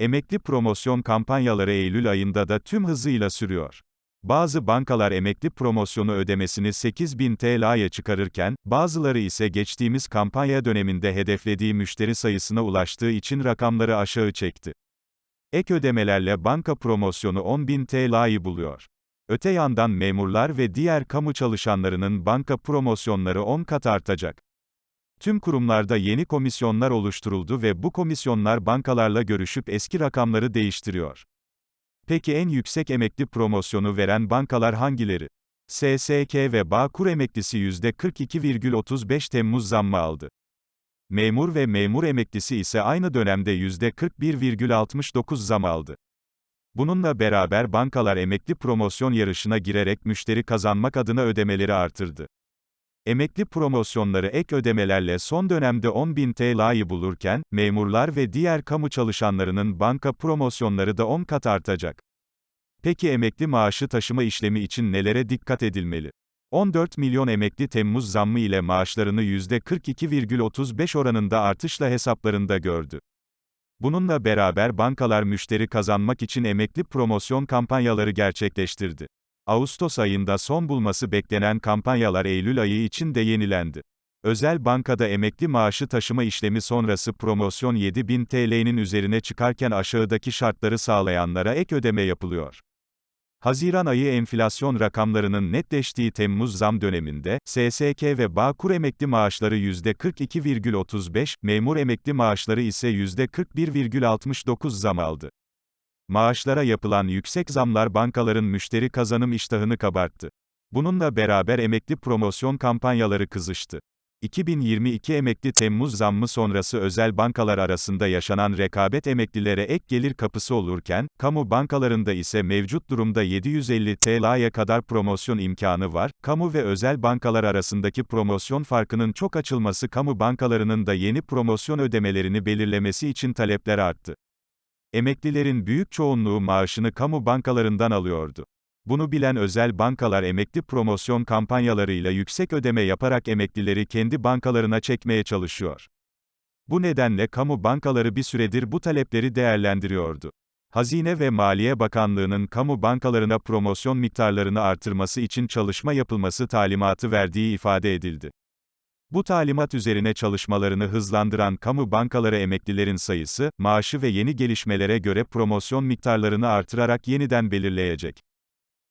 Emekli promosyon kampanyaları Eylül ayında da tüm hızıyla sürüyor. Bazı bankalar emekli promosyonu ödemesini 8000 TL'ye çıkarırken, bazıları ise geçtiğimiz kampanya döneminde hedeflediği müşteri sayısına ulaştığı için rakamları aşağı çekti. Ek ödemelerle banka promosyonu 10.000 TL'yi buluyor. Öte yandan memurlar ve diğer kamu çalışanlarının banka promosyonları 10 kat artacak. Tüm kurumlarda yeni komisyonlar oluşturuldu ve bu komisyonlar bankalarla görüşüp eski rakamları değiştiriyor. Peki en yüksek emekli promosyonu veren bankalar hangileri? SSK ve Bağkur emeklisi %42,35 Temmuz zammı aldı. Memur ve memur emeklisi ise aynı dönemde %41,69 zam aldı. Bununla beraber bankalar emekli promosyon yarışına girerek müşteri kazanmak adına ödemeleri artırdı. Emekli promosyonları ek ödemelerle son dönemde 10.000 TL'yi bulurken, memurlar ve diğer kamu çalışanlarının banka promosyonları da 10 kat artacak. Peki emekli maaşı taşıma işlemi için nelere dikkat edilmeli? 14 milyon emekli Temmuz zammı ile maaşlarını %42,35 oranında artışla hesaplarında gördü. Bununla beraber bankalar müşteri kazanmak için emekli promosyon kampanyaları gerçekleştirdi. Ağustos ayında son bulması beklenen kampanyalar Eylül ayı için de yenilendi. Özel bankada emekli maaşı taşıma işlemi sonrası promosyon 7000 TL'nin üzerine çıkarken aşağıdaki şartları sağlayanlara ek ödeme yapılıyor. Haziran ayı enflasyon rakamlarının netleştiği Temmuz zam döneminde, SSK ve Bağkur emekli maaşları %42,35, memur emekli maaşları ise %41,69 zam aldı. Maaşlara yapılan yüksek zamlar bankaların müşteri kazanım iştahını kabarttı. Bununla beraber emekli promosyon kampanyaları kızıştı. 2022 emekli Temmuz zammı sonrası özel bankalar arasında yaşanan rekabet emeklilere ek gelir kapısı olurken, kamu bankalarında ise mevcut durumda 750 TL'ye kadar promosyon imkanı var. Kamu ve özel bankalar arasındaki promosyon farkının çok açılması kamu bankalarının da yeni promosyon ödemelerini belirlemesi için talepler arttı. Emeklilerin büyük çoğunluğu maaşını kamu bankalarından alıyordu. Bunu bilen özel bankalar emekli promosyon kampanyalarıyla yüksek ödeme yaparak emeklileri kendi bankalarına çekmeye çalışıyor. Bu nedenle kamu bankaları bir süredir bu talepleri değerlendiriyordu. Hazine ve Maliye Bakanlığı'nın kamu bankalarına promosyon miktarlarını artırması için çalışma yapılması talimatı verdiği ifade edildi. Bu talimat üzerine çalışmalarını hızlandıran kamu bankaları emeklilerin sayısı, maaşı ve yeni gelişmelere göre promosyon miktarlarını artırarak yeniden belirleyecek.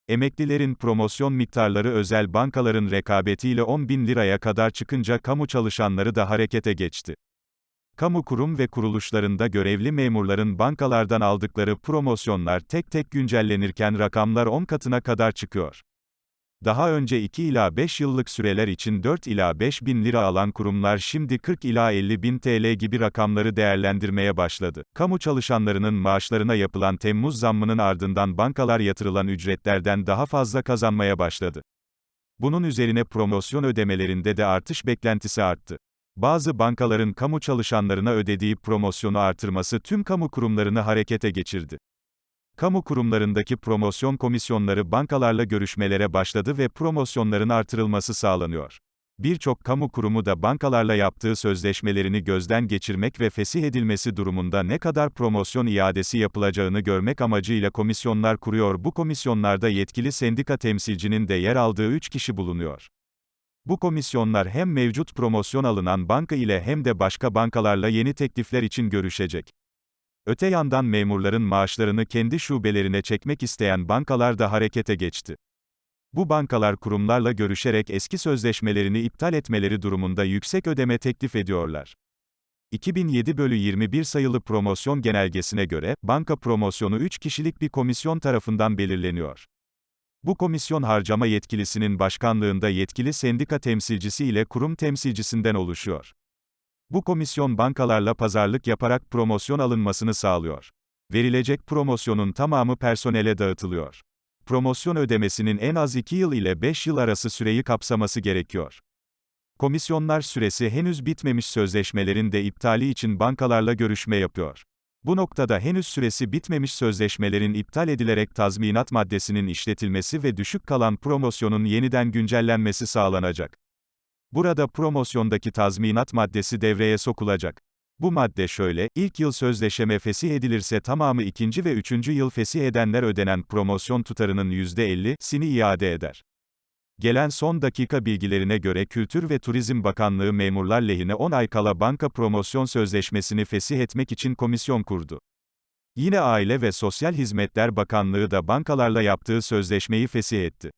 Emeklilerin promosyon miktarları özel bankaların rekabetiyle 10 bin liraya kadar çıkınca kamu çalışanları da harekete geçti. Kamu kurum ve kuruluşlarında görevli memurların bankalardan aldıkları promosyonlar tek tek güncellenirken rakamlar 10 katına kadar çıkıyor. Daha önce 2 ila 5 yıllık süreler için 4 ila 5 bin lira alan kurumlar şimdi 40 ila 50 bin TL gibi rakamları değerlendirmeye başladı. Kamu çalışanlarının maaşlarına yapılan Temmuz zammının ardından bankalar yatırılan ücretlerden daha fazla kazanmaya başladı. Bunun üzerine promosyon ödemelerinde de artış beklentisi arttı. Bazı bankaların kamu çalışanlarına ödediği promosyonu artırması tüm kamu kurumlarını harekete geçirdi. Kamu kurumlarındaki promosyon komisyonları bankalarla görüşmelere başladı ve promosyonların artırılması sağlanıyor. Birçok kamu kurumu da bankalarla yaptığı sözleşmelerini gözden geçirmek ve fesih edilmesi durumunda ne kadar promosyon iadesi yapılacağını görmek amacıyla komisyonlar kuruyor. Bu komisyonlarda yetkili sendika temsilcinin de yer aldığı 3 kişi bulunuyor. Bu komisyonlar hem mevcut promosyon alınan banka ile hem de başka bankalarla yeni teklifler için görüşecek. Öte yandan memurların maaşlarını kendi şubelerine çekmek isteyen bankalar da harekete geçti. Bu bankalar kurumlarla görüşerek eski sözleşmelerini iptal etmeleri durumunda yüksek ödeme teklif ediyorlar. 2007 bölü 21 sayılı promosyon genelgesine göre, banka promosyonu 3 kişilik bir komisyon tarafından belirleniyor. Bu komisyon harcama yetkilisinin başkanlığında yetkili sendika temsilcisi ile kurum temsilcisinden oluşuyor. Bu komisyon bankalarla pazarlık yaparak promosyon alınmasını sağlıyor. Verilecek promosyonun tamamı personele dağıtılıyor. Promosyon ödemesinin en az 2 yıl ile 5 yıl arası süreyi kapsaması gerekiyor. Komisyonlar süresi henüz bitmemiş sözleşmelerin de iptali için bankalarla görüşme yapıyor. Bu noktada henüz süresi bitmemiş sözleşmelerin iptal edilerek tazminat maddesinin işletilmesi ve düşük kalan promosyonun yeniden güncellenmesi sağlanacak. Burada promosyondaki tazminat maddesi devreye sokulacak. Bu madde şöyle, ilk yıl sözleşme fesih edilirse tamamı ikinci ve üçüncü yıl fesih edenler ödenen promosyon tutarının %50'sini iade eder. Gelen son dakika bilgilerine göre Kültür ve Turizm Bakanlığı memurlar lehine 10 ay kala banka promosyon sözleşmesini fesih etmek için komisyon kurdu. Yine Aile ve Sosyal Hizmetler Bakanlığı da bankalarla yaptığı sözleşmeyi fesih etti.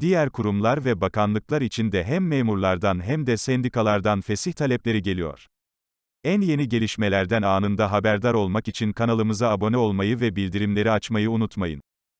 Diğer kurumlar ve bakanlıklar için de hem memurlardan hem de sendikalardan fesih talepleri geliyor. En yeni gelişmelerden anında haberdar olmak için kanalımıza abone olmayı ve bildirimleri açmayı unutmayın.